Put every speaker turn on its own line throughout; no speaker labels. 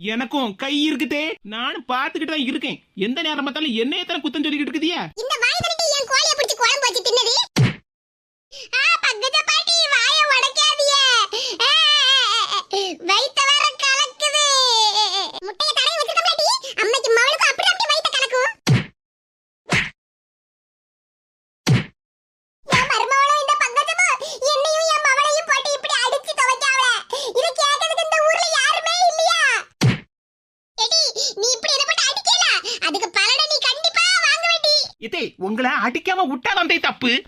எனக்கும் கை இருக்குதே. நானும் பாத்துக்கிட்டு தான் இருக்கேன். எந்த நேரம் பார்த்தாலும் என்ன எத்தனை குத்தம் சொல்லிக்கிட்டு இருக்குதியா?
இந்த வாய் கட்டி என் கோழியை பிடிச்சி குழம்பு வச்சு தின்னது? ஆ
பக்கத்து அடிக்காம விட்டாதான் தப்பு.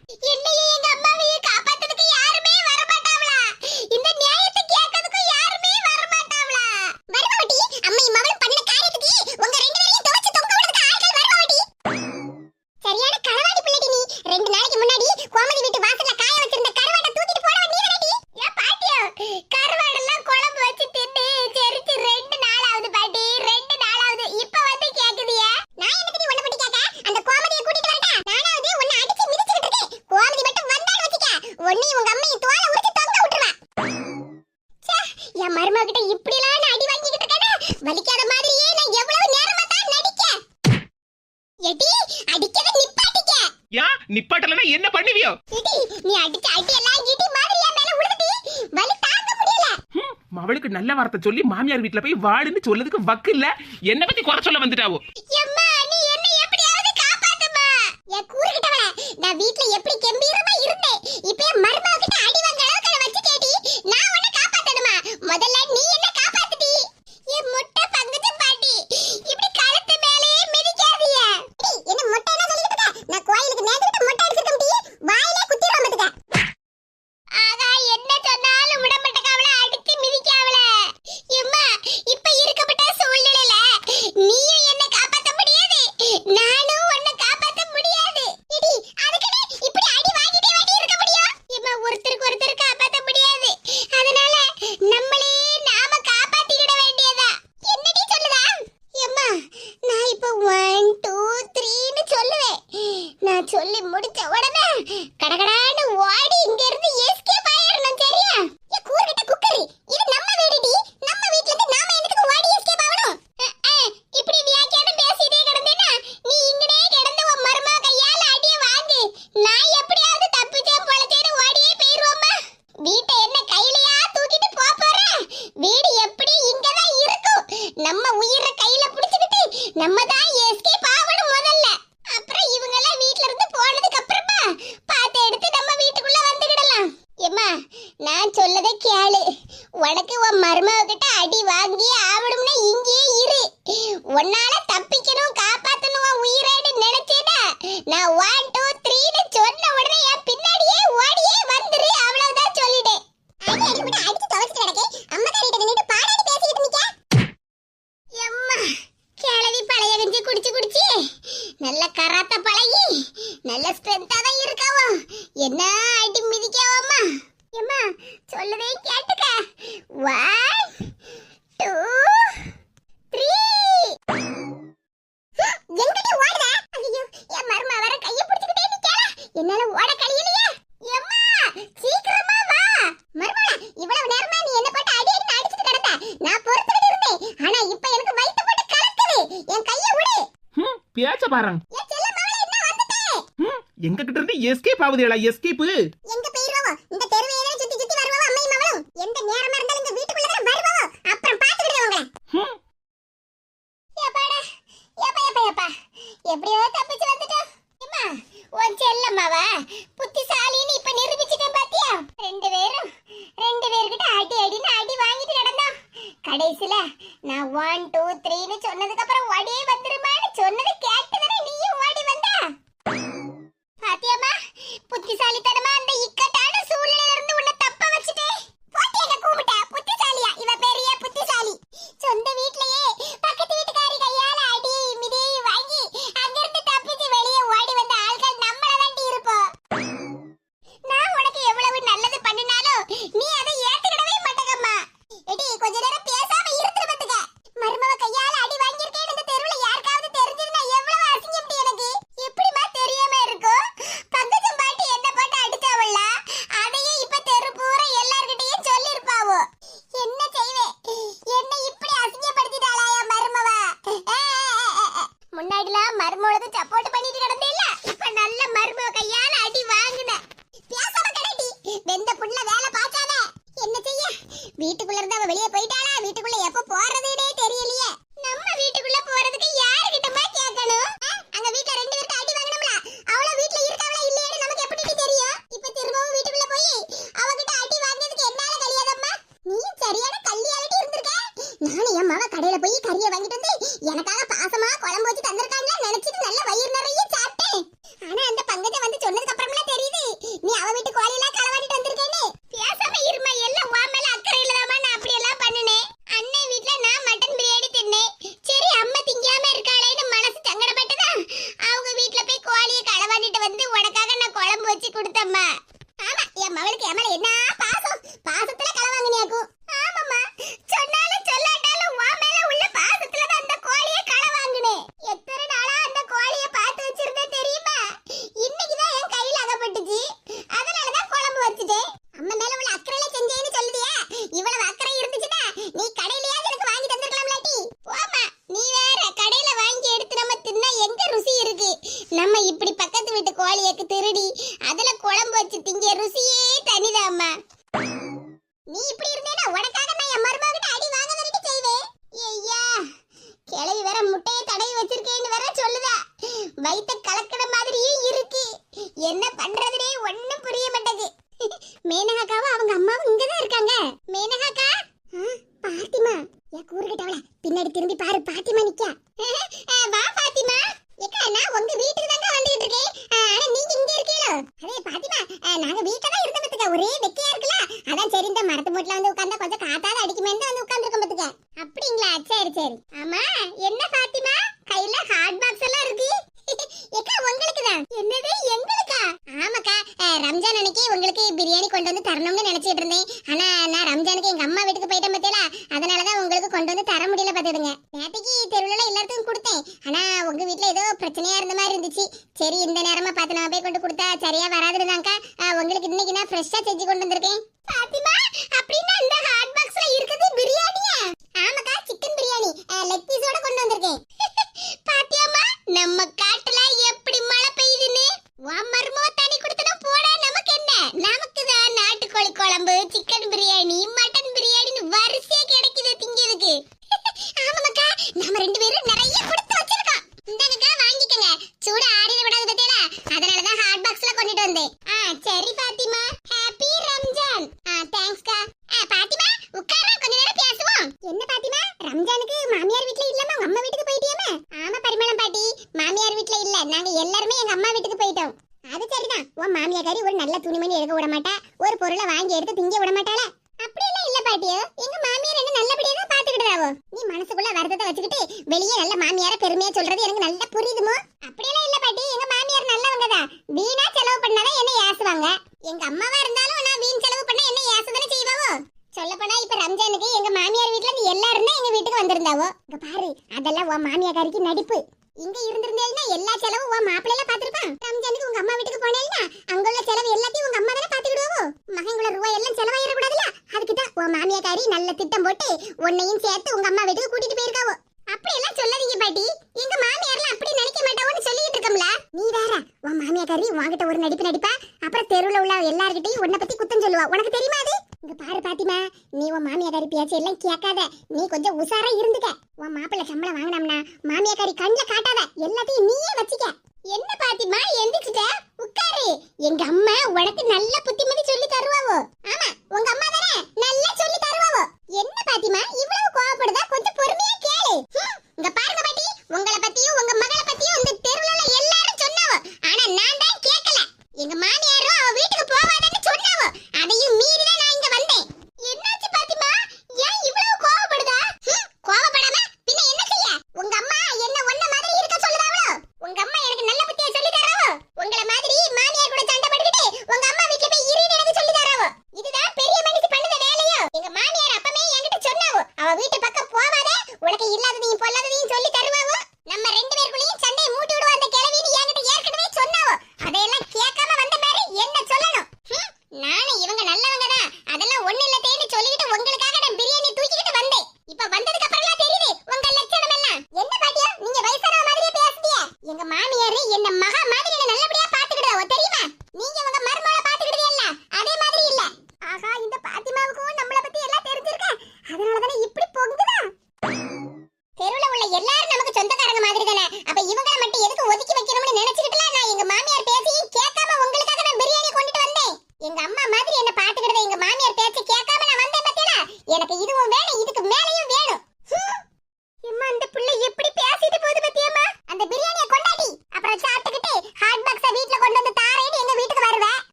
என் மருமக கிட்ட இப்படி எல்லாம் அடி வாங்கிக்கிட்டு இருக்கேனா? வலிக்காத மாதிரியே நான் எவ்வளவு நேரமா தான் நடிக்க எடி அடிக்கத நிப்பாட்டிக்க.
யா நிப்பாட்டலனா என்ன பண்ணுவியோ?
எடி நீ அடிச்ச அடி எல்லாம் இடி மாதிரியா மேல உழுதுடி. வலி தாங்க முடியல.
அவளுக்கு நல்ல வார்த்தை சொல்லி மாமியார் வீட்ல போய் வாடுன்னு சொல்லதுக்கு வக்கு இல்ல. என்ன பத்தி குறை சொல்ல வந்துட்டாவோ?
எம்மா நீ என்ன எப்படியாவது காப்பாத்துமா? என் கூறுகிட்டவள நான் வீட்ல எப்படி கெம்பி
வரேன் எங்க கிட்ட இருந்து எஸ்கேப் ஆகுதுடா எஸ்கேப்
எங்க போயிரவா இந்த தெருவையே சுத்தி சுத்தி வருவா அம்மையும் அவளும் எந்த நேரமா இருந்தாலும் இந்த வீட்டுக்குள்ள தான் வருவா அப்புறம் பாத்து விடுவாங்க ஏப்பாடா ஏப்பா ஏப்பா ஏப்பா எப்படியோ தப்பிச்சு வந்துட்டோம் உன் செல்லம்மாவ புத்திசாலின்னு இப்ப நிரூபிச்சிட்டேன் பாத்தியா? ரெண்டு பேரும் ரெண்டு பேர்கிட்ட அடி அடின்னு அடி வாங்கிட்டு நடந்தோம் கடைசியில நான் ஒன் டூ த்ரீன்னு சொன்னதுக்கு அப்புறம் ஒடியே வந்துருமான்னு சொன்னது பாத்தியம்மா? புத்திசாலித்தனமா அந்த இக்கட் மாதிரியும் இருக்கு. என்ன பண்றதுனே ஒண்ணும் புரிய மாட்டேங்குது. மேனகாக்காவும் அவங்க அம்மாவும் இங்கதான் இருக்காங்க. மேனகாக்கா பாத்திமா. என் கூறுகிட்டவள பின்னாடி திரும்பி பாரு பாத்திமா நிக்க. வா பாத்திமா. ஏக்கா நான் உங்க வீட்டுக்கு தாங்க வந்துட்டு இருக்கேன். ஆனா நீங்க இங்க இருக்கீங்களோ? அதே பாத்திமா நாங்க வீட்டுல தான் இருந்தோம் பத்துக்க. ஒரே வெக்கையா இருக்கல அதான் சரி இந்த மரத்து போட்டுல வந்து உட்கார்ந்தா கொஞ்சம் காத்தாத அடிக்குமே வந்து உட்கார்ந்துருக்கோம் பத்துக்க. அப்படிங்களா? சரி சரி. ஆமா என்ன பாத்திமா கையில ஹாட் பாக்ஸ் எல்லாம் இருக்கு ஏக்கா உங்களுக்கு தான் என்னது எங்களுக்கா ஆமாக்கா அஹ், ரம்ஜான் அன்னைக்கு உங்களுக்கு பிரியாணி கொண்டு வந்து தரணும்னு நினைச்சிட்டு இருந்தேன். ஆனா நான் ரம்ஜானுக்கு எங்க அம்மா வீட்டுக்கு போயிட்டேன் பத்தியல அதனாலதான் உங்களுக்கு கொண்டு வந்து தர முடியல பாத்துடுங்க நேற்றுக்கு தெருவில் எல்லாத்துக்கும் கொடுத்தேன். ஆனா உங்க வீட்டுல ஏதோ பிரச்சனையா இருந்த மாதிரி இருந்துச்சு. சரி இந்த நேரமா பார்த்து நான் போய் கொண்டு கொடுத்தா சரியா வராதுதான்க்கா உங்களுக்கு இன்னைக்கு நான் ஃப்ரெஷ்ஷா செஞ்சு கொண்டு வந்திருக்கேன். பாத்திமா அப்படின்னா இந்த ஹாட் பாக்ஸ்ல இருக்குது பிரியாணியா? ஆமாக்கா சிக்கன் பிரியாணி. லெக் பீஸோட கொண்டு வந்திருக்கேன் பாத்தியாமா நம்ம காட்டுல எப்படி மழை பெய்யுதுன்னு உன் மருமவ தண்ணி குடுத்தனா போட நமக்கு என்ன நமக்கு தான் நாட்டுக்கோழி குழம்பு சிக்கன் பிரியாணி மட்டன் பிரியாணின்னு வரிசையா கிடைக்குது திங்கிறதுக்கு ஆமாக்கா நாம ரெண்டு பேரும் நிறைய கொடுத்து வச்சிருக்கோம் இந்தாங்கக்கா வாங்கிக்கங்க சூட ஆறிட விடாது பத்தியல அதனால தான் ஹாட் பாக்ஸ்ல கொண்டுட்டு வந்தேன் ஆ சரி பாத்திமா ஹாப்பி ரம்ஜான் ஆ தேங்க்ஸ்க்கா ஆ பாத்திமா உட்காரா கொஞ்ச நேரம் பேசுவோம் என்ன பாத்திமா ரம்ஜானுக்கு மாமியார் வீட்ல இல்லமா உங்க அம்மா வீட்டுக்கு போயிட்டியாமே ஆமா பரிமளம் பாட்டி மாமியார் வீட்ல இல்ல நாங்க எல்லாருமே எங்க அம்மா வீட்டுக்கு போயிட்டோம் அது சரிதான் உன் மாமியாக்காரி ஒரு நல்ல துணிமணி எடுக்க விட மாட்டா ஒரு பொருளை வாங்கி எடுத்து திங்க விட மாட்டாளா அப்படியெல்லாம் இல்ல பாட்டியோ எங்க மாமியார் என்ன நல்லபடியா தான் பாத்துக்கிட்டாவோ நீ மனசுக்குள்ள வச்சுக்கிட்டு வெளியே நல்ல மாமியார பெருமையா சொல்றது எனக்கு நல்லா புரியுதுமோ? அப்படியெல்லாம் இல்ல பாட்டி. எங்க மாமியார் நல்லவங்க தான் வீணா செலவு பண்ணாதான் என்ன ஏசுவாங்க. எங்க அம்மாவா இருந்தாலும் நான் வீண் செலவு பண்ண என்ன ஏசதானே செய்வாவோ? சொல்ல போனா இப்ப ரம்ஜானுக்கு எங்க மாமியார் வீட்டுல இருந்து எல்லாரும் தான் எங்க வீட்டுக்கு வந்திருந்தாவோ? இங்க பாரு அதெல்லாம் உன் மாமியாக்காரிக்கு நடிப்பு. இங்க இருந்திருந்தேன்னா எல்லா செலவும் உன் மாப்பிள்ளைல பாத்துருப்பான் ரம்ஜானுக்கு உங்க அம்மா வீட்டுக்கு போனேன்னா அங்குள்ள செலவு எல்லாத்தையும் உங்க அம்மா தானே பாத்துக்கிடுவோ மகன்குள்ள ரூபாய் எல்லாம் செலவாயிரும். தான் நல்ல திட்டம் போட்டு உன்னையும் சேர்த்து உங்க அம்மா வீட்டுக்கு கூட்டிட்டு போயிருக்காவோ. அப்படி எல்லாம் சொல்லாதீங்க பாட்டி. எங்க மாமியார்லாம் அப்படி நினைக்க மாட்டாவோன்னு சொல்லிட்டு இருக்கோம்ல. நீ வேற உன் மாமியாக்காரி உன்கிட்ட ஒரு நடிப்பு நடிப்பா அப்புறம் தெருவுல உள்ள எல்லார்கிட்டையும் உன்னை பத்தி குத்தம் சொல்லுவா. உனக்கு தெரியுமா அது? இங்க பாரு பாத்திமா நீ உன் மாமியாக்காரி பேச்சு எல்லாம் கேட்காத. நீ கொஞ்சம் உசாரா இருந்துக்க. உன் மாப்பிள்ள சம்பளம் வாங்கினோம்னா மாமியாக்காரி கண்ணில் காட்டாத. எல்லாத்தையும் நீயே வச்சுக்க. என்ன பாத்திமா எந்திரிச்சிட்ட? உட்காரு. எங்க அம்மா உனக்கு நல்ல புத்தி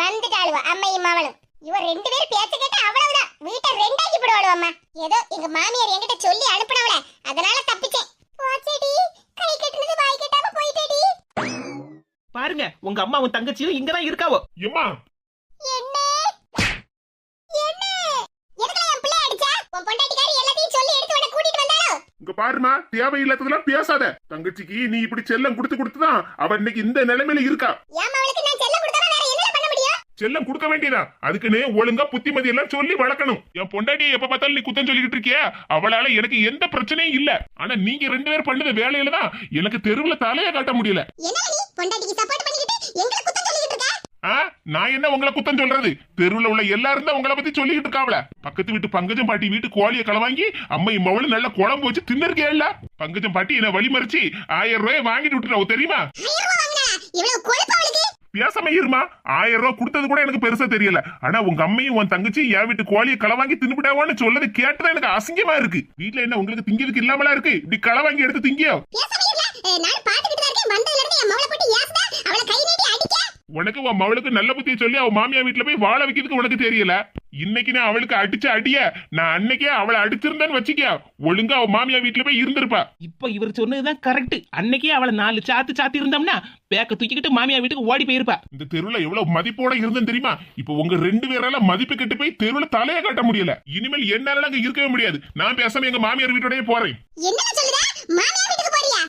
வந்துட்டாளுவ அம்மையும் மவளும் இவ ரெண்டு பேரும் பேச்ச கேட்டு அவ்வளவுதான். வீட்டை ரெண்டாக்கி போடுவாளுவ அம்மா. ஏதோ எங்க மாமியார் என்கிட்ட சொல்லி அனுப்புனவள. அதனால தப்பிச்சேன். போச்சேடி. கை கட்டுனது வாய் கட்டாம போயிட்டேடி.
பாருங்க உங்க அம்மா உன் தங்கச்சியும் இங்கதான் இருக்காவோ.
எம்மா.
என்ன? என்ன? என் பிள்ளை அடிச்சா? உன் பொண்டாட்டிக்காரி எல்லாத்தையும் சொல்லி எடுத்து உன்னை கூட்டிட்டு வந்தாளோ?
இங்க பாருமா தேவையில்லாததெல்லாம் பேசாத. தங்கச்சிக்கு நீ இப்படி செல்லம் கொடுத்து கொடுத்துதான் அவ இன்னைக்கு இந்த நிலைமையில இருக்கா.
ஏன் அவளுக்கு நான் செல்லம் கொடுத்தா வேற என்ன பண்ண முடியும்
செல்லம் கொடுக்க வேண்டியதா? அதுக்குன்னு ஒழுங்கா புத்திமதி எல்லாம் சொல்லி வளர்க்கணும். என் பொண்டாட்டியை எப்ப பார்த்தாலும் நீ குத்தம் சொல்லிக்கிட்டு இருக்கியா? அவளால எனக்கு எந்த பிரச்சனையும் இல்ல. ஆனா நீங்க ரெண்டு பேரும் பண்ணத வேலையில தான் எனக்கு தெருவுல தலைய காட்ட முடியல. நான் என்ன உங்களை குத்தம் சொல்றது? தெருவுல உள்ள எல்லாரும் தான் உங்களை பத்தி சொல்லிக்கிட்டு இருக்காவல பக்கத்து வீட்டு பங்கஜம் பாட்டி வீட்டு கோழியை களவாங்கி அம்மை மவளும் நல்ல குழம்பு வச்சு தின்னுருக்கேல்ல பங்கஜம் பாட்டி என்ன வழி மறிச்சு ஆயிரம் ரூபாய் வாங்கிட்டு விட்டுறாவ தெரியுமா? பேசாம இருமா? ஆயிரம் ரூபாய் கொடுத்தது கூட எனக்கு பெருசா தெரியல. ஆனா உங்க அம்மையும் உன் தங்கச்சி என் வீட்டு கோழியை களவாங்கி தின்னுபிடாவான்னு சொல்லது கேட்டதா எனக்கு அசிங்கமா இருக்கு. வீட்ல என்ன உங்களுக்கு திங்கிறதுக்கு இல்லாமலா இருக்கு? இப்படி களை வாங்கி எடுத்து திங்கியோ?
நான் பாத்துக்கிட்டு இருக்கேன். வந்ததுல இருந்து என் மவளை போட்டு ஏசுதா? அவளை கை
உனக்கு உன் மவளுக்கு நல்ல புத்தியை சொல்லி அவ மாமியா வீட்டுல போய் வாழ வைக்கிறதுக்கு உனக்கு தெரியல? இன்னைக்கு நான் அவளுக்கு அடிச்ச அடிய நான் அன்னைக்கே அவளை அடிச்சிருந்தேன்னு வச்சுக்க. ஒழுங்கா அவ மாமியா வீட்டுல போய் இருந்திருப்பா.
இப்ப இவர் சொன்னதுதான் கரெக்ட் அன்னைக்கே அவளை நாலு சாத்து சாத்தி இருந்தோம்னா பேக்க தூக்கிக்கிட்டு மாமியார் வீட்டுக்கு ஓடி போயிருப்பா.
இந்த தெருவுல எவ்வளவு மதிப்போட இருந்தேன்னு தெரியுமா? இப்ப உங்க ரெண்டு பேரால மதிப்பு கெட்டு போய் தெருவுல தலைய காட்ட முடியல. இனிமேல் என்னால அங்க இருக்கவே முடியாது. நான் பேசாம எங்க மாமியார் வீட்டோடய போறேன்.
என்ன சொல்லுதா? மாமியார்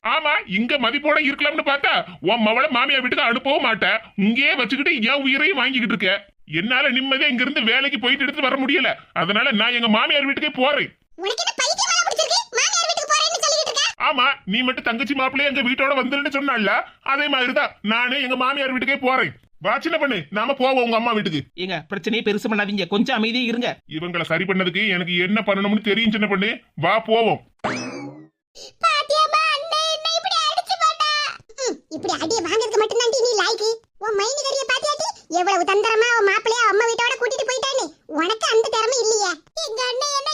ஆமா இங்க மதிப்போட இருக்கலாம்னு பார்த்தா உன் மவளை மாமியார் வீட்டுக்கு அனுப்பவும் மாட்டேன் இங்கேயே வச்சுக்கிட்டு என் உயிரையும் வாங்கிக்கிட்டு இருக்க. என்னால நிம்மதியா இங்க இருந்து வேலைக்கு போயிட்டு எடுத்து வர முடியல. அதனால நான் எங்க மாமியார் வீட்டுக்கே போறேன்.
உனக்கு என்ன பைத்தியமா பிடிச்சிருக்கு? மாமியார் வீட்டுக்கு போறேன்னு சொல்லிட்டு இருக்க?
ஆமா நீ மட்டும் தங்கச்சி மாப்பிள்ளைய எங்க வீட்டோட வந்துருன்னு சொன்னால அதே மாதிரிதான் நானு எங்க மாமியார் வீட்டுக்கே போறேன். வா சின்ன பண்ணு நாம போவோம் உங்க அம்மா வீட்டுக்கு.
ஏங்க பிரச்சனையே பெருசு பண்ணாதீங்க. கொஞ்சம் அமைதியா இருங்க.
இவங்களை சரி பண்ணதுக்கு எனக்கு என்ன பண்ணணும்னு தெரியும் சின்ன பண்ணு. வா போவோம்.
இப்படி அடி வாங்கிறதுக்கு மட்டும் தான் நீ லாய்க்கு உன் மைனி கறிய பாத்தியாட்டி எவ்வளவு தந்திரமா உன் மாப்பிளைய அம்மா வீட்டோட கூட்டிட்டு போயிட்டானே. உனக்கு அந்த திறமை இல்லையே. எங்க அண்ணன் என்ன